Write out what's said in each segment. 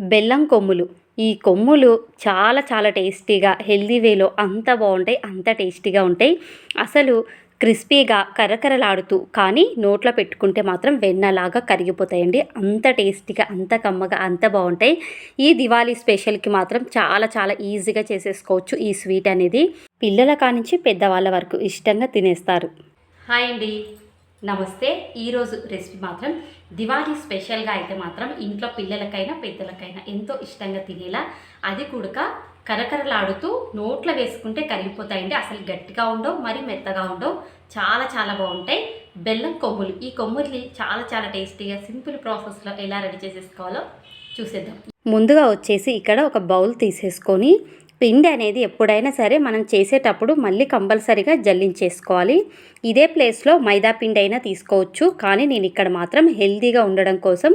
బెల్లం కొమ్ములు. ఈ కొమ్ములు చాలా చాలా టేస్టీగా హెల్దీ వేలో అంత బాగుంటాయి అంత టేస్టీగా ఉంటాయి. అసలు క్రిస్పీగా కరకరలాడుతూ కానీ నోట్లో పెట్టుకుంటే మాత్రం వెన్నలాగా కరిగిపోతాయండి. అంత టేస్టీగా అంత కమ్మగా అంత బాగుంటాయి. ఈ దివాళీ స్పెషల్కి మాత్రం చాలా చాలా ఈజీగా చేసేసుకోవచ్చు ఈ స్వీట్ అనేది. పిల్లల కానించి పెద్దవాళ్ళ వరకు ఇష్టంగా తినేస్తారు. హాయ్ అండి. నమస్తే. ఈరోజు రెసిపీ మాత్రం దివాళీ స్పెషల్గా అయితే మాత్రం ఇంట్లో పిల్లలకైనా పెద్దలకైనా ఎంతో ఇష్టంగా తినేలా అది కూడక కరకరలాడుతూ నోట్లో వేసుకుంటే కరిగిపోతాయండి. అసలు గట్టిగా ఉండవు మరి మెత్తగా ఉండవు. చాలా చాలా బాగుంటాయి. బెల్లం కొమ్ములు. ఈ కొమ్ముల్ని చాలా చాలా టేస్టీగా సింపుల్ ప్రాసెస్లో ఎలా రెడీ చేసేసుకోవాలో చూసేద్దాం. ముందుగా వచ్చేసి ఇక్కడ ఒక బౌల్ తీసేసుకొని పిండి అనేది ఎప్పుడైనా సరే మనం చేసేటప్పుడు మళ్ళీ కంపల్సరీగా జల్లించేసుకోవాలి. ఇదే ప్లేస్లో మైదా పిండి అయినా తీసుకోవచ్చు. కానీ నేను ఇక్కడ మాత్రం హెల్తీగా ఉండడం కోసం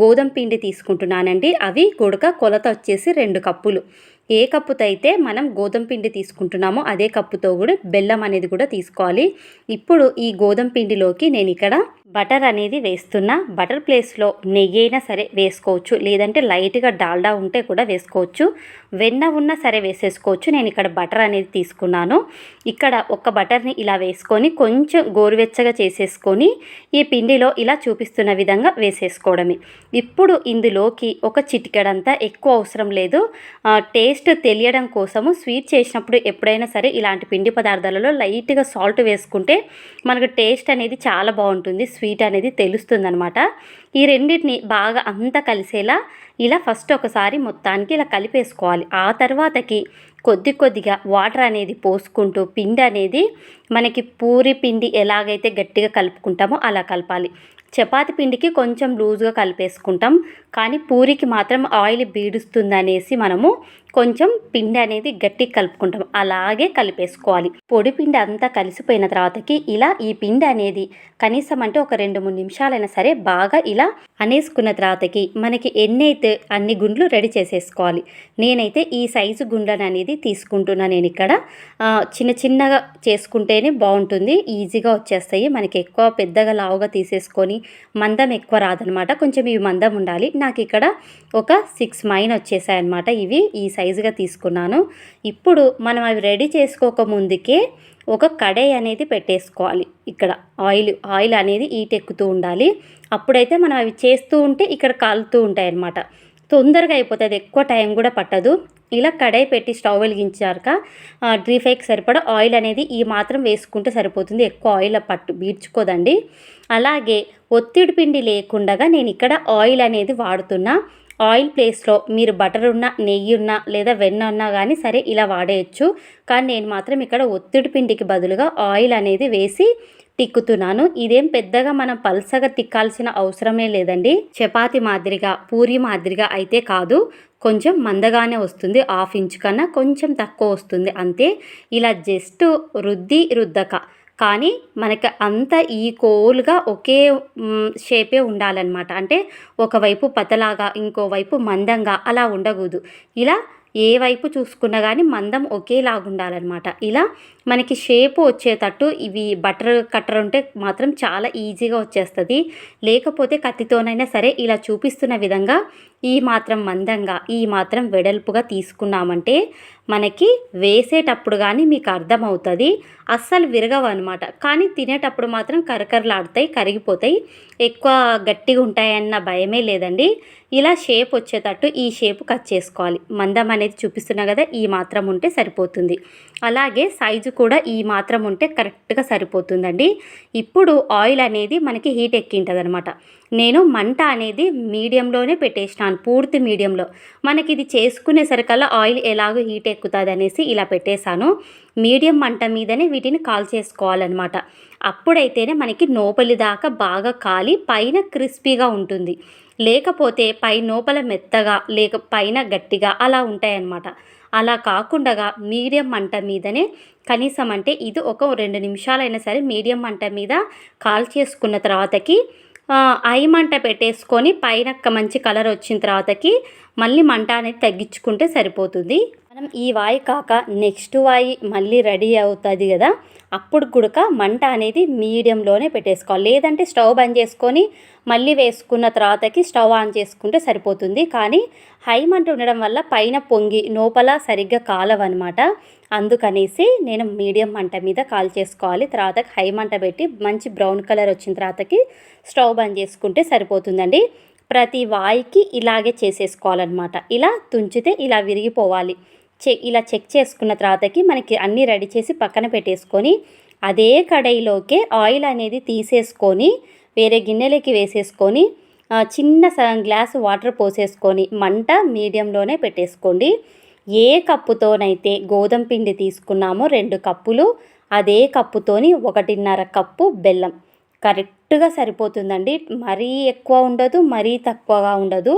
గోధుమ పిండి తీసుకుంటున్నానండి. అవి గుడక కొలత వచ్చేసి రెండు కప్పులు. ఏ కప్పుతో అయితే మనం గోధుమ పిండి తీసుకుంటున్నామో అదే కప్పుతో కూడా బెల్లం అనేది కూడా తీసుకోవాలి. ఇప్పుడు ఈ గోధుమ పిండిలోకి నేను ఇక్కడ బటర్ అనేది వేస్తున్నా బటర్ ప్లేస్లో నెయ్యి అయినా సరే వేసుకోవచ్చు. లేదంటే లైట్గా డాల్డా ఉంటే కూడా వేసుకోవచ్చు. వెన్న ఉన్నా సరే వేసేసుకోవచ్చు. నేను ఇక్కడ బటర్ అనేది తీసుకున్నాను. ఇక్కడ ఒక బటర్ని ఇలా వేసుకొని కొంచెం గోరువెచ్చగా చేసేసుకొని ఈ పిండిలో ఇలా చూపిస్తున్న విధంగా వేసేసుకోవడమే. ఇప్పుడు ఇందులోకి ఒక చిటికెడంతా ఎక్కువ అవసరం లేదు. టేస్ట్ తెలియడం కోసము స్వీట్ చేసినప్పుడు ఎప్పుడైనా సరే ఇలాంటి పిండి పదార్థాలలో లైట్గా సాల్ట్ వేసుకుంటే మనకు టేస్ట్ అనేది చాలా బాగుంటుంది. స్వీట్ అనేది తెలుస్తుంది అనమాట ఈ రెండింటిని బాగా అంతా కలిసేలా ఇలా ఫస్ట్ ఒకసారి మొత్తానికి ఇలా కలిపేసుకోవాలి. ఆ తర్వాతకి కొద్ది కొద్దిగా వాటర్ అనేది పోసుకుంటూ పిండి అనేది మనకి పూరి పిండి ఎలాగైతే గట్టిగా కలుపుకుంటామో అలా కలపాలి. చపాతి పిండికి కొంచెం లూజ్గా కలిపేసుకుంటాం. కానీ పూరికి మాత్రం ఆయిల్ బీడుస్తుంది అనేసి మనము కొంచెం పిండి అనేది గట్టి కలుపుకుంటాం. అలాగే కలిపేసుకోవాలి. పొడి పిండి అంతా కలిసిపోయిన తర్వాతకి ఇలా ఈ పిండి అనేది కనీసం అంటే ఒక రెండు మూడు నిమిషాలైనా సరే బాగా ఇలా అనేసుకున్న తర్వాతకి మనకి ఎన్ని అయితే అన్ని గుండ్లు రెడీ చేసేసుకోవాలి. నేనైతే ఈ సైజు గుండ్లను అనేది తీసుకుంటున్నా నేను ఇక్కడ. చిన్న చిన్నగా చేసుకుంటేనే బాగుంటుంది. ఈజీగా వచ్చేస్తాయి. మనకి ఎక్కువ పెద్దగా లావుగా తీసేసుకొని మందం ఎక్కువ రాదనమాట. కొంచెం ఇవి మందం ఉండాలి. నాకు ఇక్కడ ఒక సిక్స్ మైన్ వచ్చేసాయి అనమాట ఇవి ఈ సైజుగా తీసుకున్నాను. ఇప్పుడు మనం అవి రెడీ చేసుకోక ముందుకే ఒక కడాయి అనేది పెట్టేసుకోవాలి. ఇక్కడ ఆయిల్ ఆయిల్ అనేది ఈటెక్కుతూ ఉండాలి. అప్పుడైతే మనం అవి చేస్తూ ఉంటే ఇక్కడ కాలుతూ ఉంటాయి అన్నమాట. తొందరగా అయిపోతుంది ఎక్కువ టైం కూడా పట్టదు. ఇలా కడాయి పెట్టి స్టవ్ వెలిగించాక డ్రీ ఫ్రైకి సరిపడా ఆయిల్ అనేది ఈ మాత్రం వేసుకుంటే సరిపోతుంది. ఎక్కువ ఆయిల్ పట్టు బీడ్చుకోదండి అలాగే ఒత్తిడి పిండి లేకుండా నేను ఇక్కడ ఆయిల్ అనేది వాడుతున్నా. ఆయిల్ ప్లేస్లో మీరు బటర్ ఉన్న నెయ్యి ఉన్నా లేదా వెన్న ఉన్నా కానీ సరే ఇలా వాడేయచ్చు. కానీ నేను మాత్రం ఇక్కడ ఒత్తిడి పిండికి బదులుగా ఆయిల్ అనేది వేసి తిక్కుతున్నాను. ఇదేం పెద్దగా మనం పల్సగా తిక్కాల్సిన అవసరమే లేదండి. చపాతి మాదిరిగా పూరి మాదిరిగా అయితే కాదు. కొంచెం మందగానే వస్తుంది. హాఫ్ ఇంచ్ కన్నా కొంచెం తక్కువ వస్తుంది అంతే. ఇలా జస్ట్ రుద్ది రుద్దక కానీ మనకి అంత ఈక్వల్గా ఒకే షేపే ఉండాలన్నమాట. అంటే ఒకవైపు పతలాగా ఇంకోవైపు మందంగా అలా ఉండకూడదు. ఇలా ఏ వైపు చూసుకున్నా కానీ మందం ఒకేలాగా ఉండాలన్నమాట ఇలా మనకి షేప్ వచ్చేటట్టు ఇవి బటర్ కట్టర్ ఉంటే మాత్రం చాలా ఈజీగా వచ్చేస్తుంది. లేకపోతే కత్తితోనైనా సరే ఇలా చూపిస్తున్న విధంగా ఈ మాత్రం మందంగా ఈ మాత్రం వెడల్పుగా తీసుకున్నామంటే మనకి వేసేటప్పుడు కానీ మీకు అర్థమవుతుంది. అస్సలు విరగవు అనమాట కానీ తినేటప్పుడు మాత్రం కరకరలాడతాయి కరిగిపోతాయి. ఎక్కువ గట్టిగా ఉంటాయన్న భయమే లేదండి. ఇలా షేప్ వచ్చేటట్టు ఈ షేప్ కట్ చేసుకోవాలి. మందం అనేది చూపిస్తున్నా కదా ఈ మాత్రం ఉంటే సరిపోతుంది. అలాగే సైజు కూడా ఈ మాత్రం ఉంటే కరెక్ట్గా సరిపోతుందండి. ఇప్పుడు ఆయిల్ అనేది మనకి హీట్ ఎక్కింటుంది అనమాట నేను మంట అనేది మీడియంలోనే పెట్టేసినాను పూర్తి మీడియంలో. మనకి ఇది చేసుకునేసరికల్లా ఆయిల్ ఎలాగో హీట్ ఎక్కుతుంది అనేసి ఇలా పెట్టేశాను. మీడియం మంట మీదనే వీటిని కాల్ చేసుకోవాలన్నమాట అప్పుడైతేనే మనకి నోపలి దాకా బాగా కాలి పైన క్రిస్పీగా ఉంటుంది. లేకపోతే పై నోపల మెత్తగా లేక పైన గట్టిగా అలా ఉంటాయన్నమాట అలా కాకుండా మీడియం మంట మీదనే కనీసం అంటే ఇది ఒక రెండు నిమిషాలైనా సరే మీడియం మంట మీద కాల్ చేసుకున్న తర్వాతకి ఐ మంట పెట్టేసుకొని పైన మంచి కలర్ వచ్చిన తర్వాతకి మళ్ళీ మంట అనేది తగ్గించుకుంటే సరిపోతుంది. మనం ఈ వాయి కాక నెక్స్ట్ వాయి మళ్ళీ రెడీ అవుతుంది కదా అప్పుడు కుడక మంట అనేది మీడియంలోనే పెట్టేసుకోవాలి. లేదంటే స్టవ్ బంద్ చేసుకొని మళ్ళీ వేసుకున్న తర్వాతకి స్టవ్ ఆన్ చేసుకుంటే సరిపోతుంది. కానీ హై మంట ఉండడం వల్ల పైన పొంగి లోపల సరిగ్గా కాలవన్నమాట. అందుకనేసి నేను మీడియం మంట మీద కాల్ చేసుకోవాలి. తర్వాత హై మంట పెట్టి మంచి బ్రౌన్ కలర్ వచ్చిన తర్వాతకి స్టవ్ బంద్ చేసుకుంటే సరిపోతుందండి. ప్రతి వాయికి ఇలాగే చేసేసుకోవాలన్నమాట. ఇలా తుంచితే ఇలా విరిగిపోవాలి. చె ఇలా చెక్ చేసుకున్న తర్వాతకి మనకి అన్నీ రెడీ చేసి పక్కన పెట్టేసుకొని అదే కడాయిలోకే ఆయిల్ అనేది తీసేసుకొని వేరే గిన్నెలకి వేసేసుకొని చిన్న గ్లాస్ వాటర్ పోసేసుకొని మంట మీడియంలోనే పెట్టేసుకోండి. ఏ కప్పుతోనైతే గోధుమ పిండి తీసుకున్నామో రెండు కప్పులు అదే కప్పుతోని ఒకటిన్నర కప్పు బెల్లం. కరెక్ట్గా సరిపోతుందండి. మరీ ఎక్కువ ఉండదు మరీ తక్కువగా ఉండదు.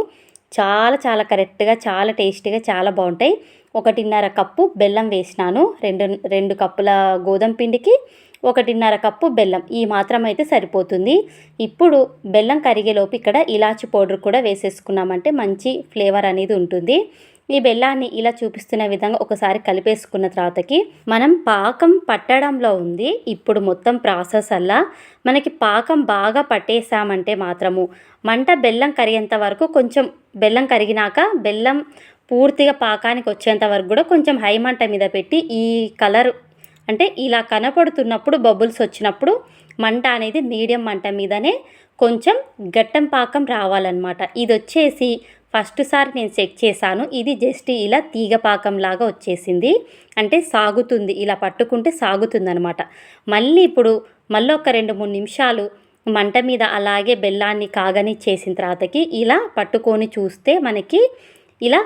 చాలా చాలా కరెక్ట్గా చాలా టేస్టీగా చాలా బాగుంటాయి. ఒకటిన్నర కప్పు బెల్లం వేసినాను. రెండు రెండు కప్పుల గోధుమ పిండికి ఒకటిన్నర కప్పు బెల్లం. ఈ మాత్రం అయితే సరిపోతుంది. ఇప్పుడు బెల్లం కరిగేలోపు ఇక్కడ ఇలాచి పౌడర్ కూడా వేసేసుకున్నామంటే మంచి ఫ్లేవర్ అనేది ఉంటుంది. ఈ బెల్లాన్ని ఇలా చూపిస్తున్న విధంగా ఒకసారి కలిపేసుకున్న తర్వాతకి మనం పాకం పట్టడంలో ఉంది. ఇప్పుడు మొత్తం ప్రాసెస్ అలా మనకి పాకం బాగా పట్టేసామంటే మాత్రము మంట బెల్లం కరిగేంత వరకు కొంచెం బెల్లం కరిగినాక బెల్లం పూర్తిగా పాకానికి వచ్చేంత వరకు కూడా కొంచెం హై మంట మీద పెట్టి ఈ కలర్ అంటే ఇలా కనపడుతున్నప్పుడు బబుల్స్ వచ్చినప్పుడు మంట అనేది మీడియం మంట మీదనే కొంచెం గట్టం పాకం రావాలన్నమాట. ఇది వచ్చేసి ఫస్ట్ సారి నేను చెక్ చేశాను. ఇది జస్ట్ ఇలా తీగ పాకం లాగా వచ్చేసింది. అంటే సాగుతుంది ఇలా పట్టుకుంటే సాగుతుంది అనమాట మళ్ళీ ఇప్పుడు మళ్ళీ ఒక రెండు మూడు నిమిషాలు మంట మీద అలాగే బెల్లాన్ని కాగని చేసిన తర్వాతకి ఇలా పట్టుకొని చూస్తే మనకి ఇలా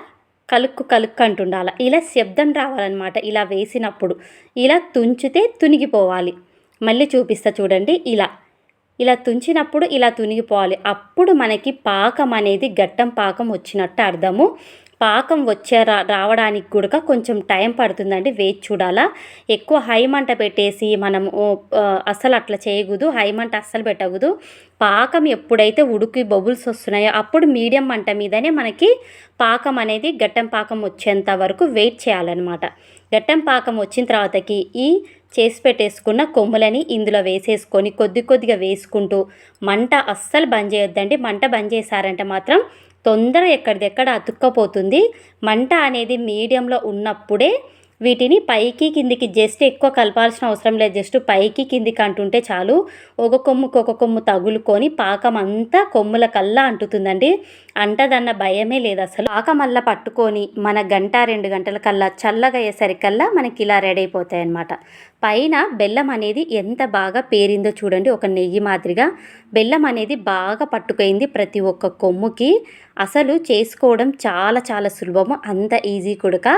కలుక్కు కలుక్కు అంటుండాల. ఇలా శబ్దం రావాలన్నమాట. ఇలా వేసినప్పుడు ఇలా తుంచితే తునిగిపోవాలి. మళ్ళీ చూపిస్తా చూడండి. ఇలా. ఇలా తుంచినప్పుడు ఇలా తునిగిపోవాలి. అప్పుడు మనకి పాకం అనేది గట్టం పాకం వచ్చినట్టు అర్థము. పాకం వచ్చే రా రావడానికి కూడా కొంచెం టైం పడుతుందండి వేచి చూడాలా. ఎక్కువ హై మంట పెట్టేసి మనం అస్సలు అట్లా చేయకూడదు హై మంట అస్సలు పెట్టకూడదు. పాకం ఎప్పుడైతే ఉడికి బబుల్స్ వస్తున్నాయో అప్పుడు మీడియం మంట మీదనే మనకి పాకం అనేది గట్టం పాకం వచ్చేంత వరకు వెయిట్ చేయాలన్నమాట. గట్టం పాకం వచ్చిన తర్వాతకి ఈ చేసి పెట్టేసుకున్న కొమ్ములని ఇందులో వేసేసుకొని కొద్ది కొద్దిగా వేసుకుంటూ మంట అస్సలు బంద్ చేయొద్దండి. మంట బంద్ చేశారంటే మాత్రం తొందర ఎక్కడిదెక్కడ అతుక్కపోతుంది. మంట అనేది మీడియంలో ఉన్నప్పుడే వీటిని పైకి కిందికి జస్ట్ ఎక్కువ కలపాల్సిన అవసరం లేదు. జస్ట్ పైకి కిందికి అంటుంటే చాలు. ఒక కొమ్ముకు ఒక కొమ్ము తగులుకొని పాకం అంతా కొమ్ముల కల్లా అంటుతుందండి. అంటదన్న భయమే లేదు అసలు. అలా పట్టుకొని మన గంట రెండు గంటల కల్లా చల్లగా అయ్యేసరికల్లా మనకి ఇలా రెడీ అయిపోతాయి అన్నమాట. పైన బెల్లం అనేది ఎంత బాగా పేరిందో చూడండి. ఒక నెయ్యి మాదిరిగా బెల్లం అనేది బాగా పట్టుకైంది ప్రతి ఒక్క కొమ్ముకి. అసలు చేసుకోవడం చాలా చాలా సులభము. అంత ఈజీ కూడా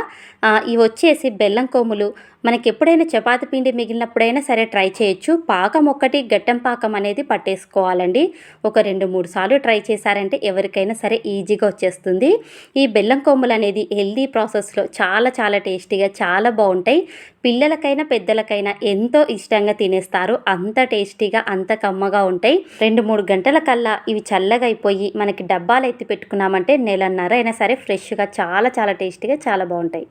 ఇవి వచ్చేసి బెల్లం కొమ్ములు. మనకి ఎప్పుడైనా చపాతి పిండి మిగిలినప్పుడైనా సరే ట్రై చేయొచ్చు. పాకం ఒక్కటి గట్టం పాకం అనేది పట్టేసుకోవాలండి. ఒక రెండు మూడు సార్లు ట్రై చేశారంటే ఎవరికైనా సరే ఈజీగా వచ్చేస్తుంది. ఈ బెల్లం కొమ్ములు అనేది హెల్దీ ప్రాసెస్లో చాలా చాలా టేస్టీగా చాలా బాగుంటాయి. పిల్లలకైనా పెద్దలకైనా ఎంతో ఇష్టంగా తినేస్తారు. అంత టేస్టీగా అంత కమ్మగా ఉంటాయి. రెండు మూడు గంటల కల్లా ఇవి చల్లగా అయిపోయి మనకి డబ్బాలు ఎత్తి పెట్టుకున్నామంటే నెలన్నర అయినా సరే ఫ్రెష్గా చాలా చాలా టేస్టీగా చాలా బాగుంటాయి.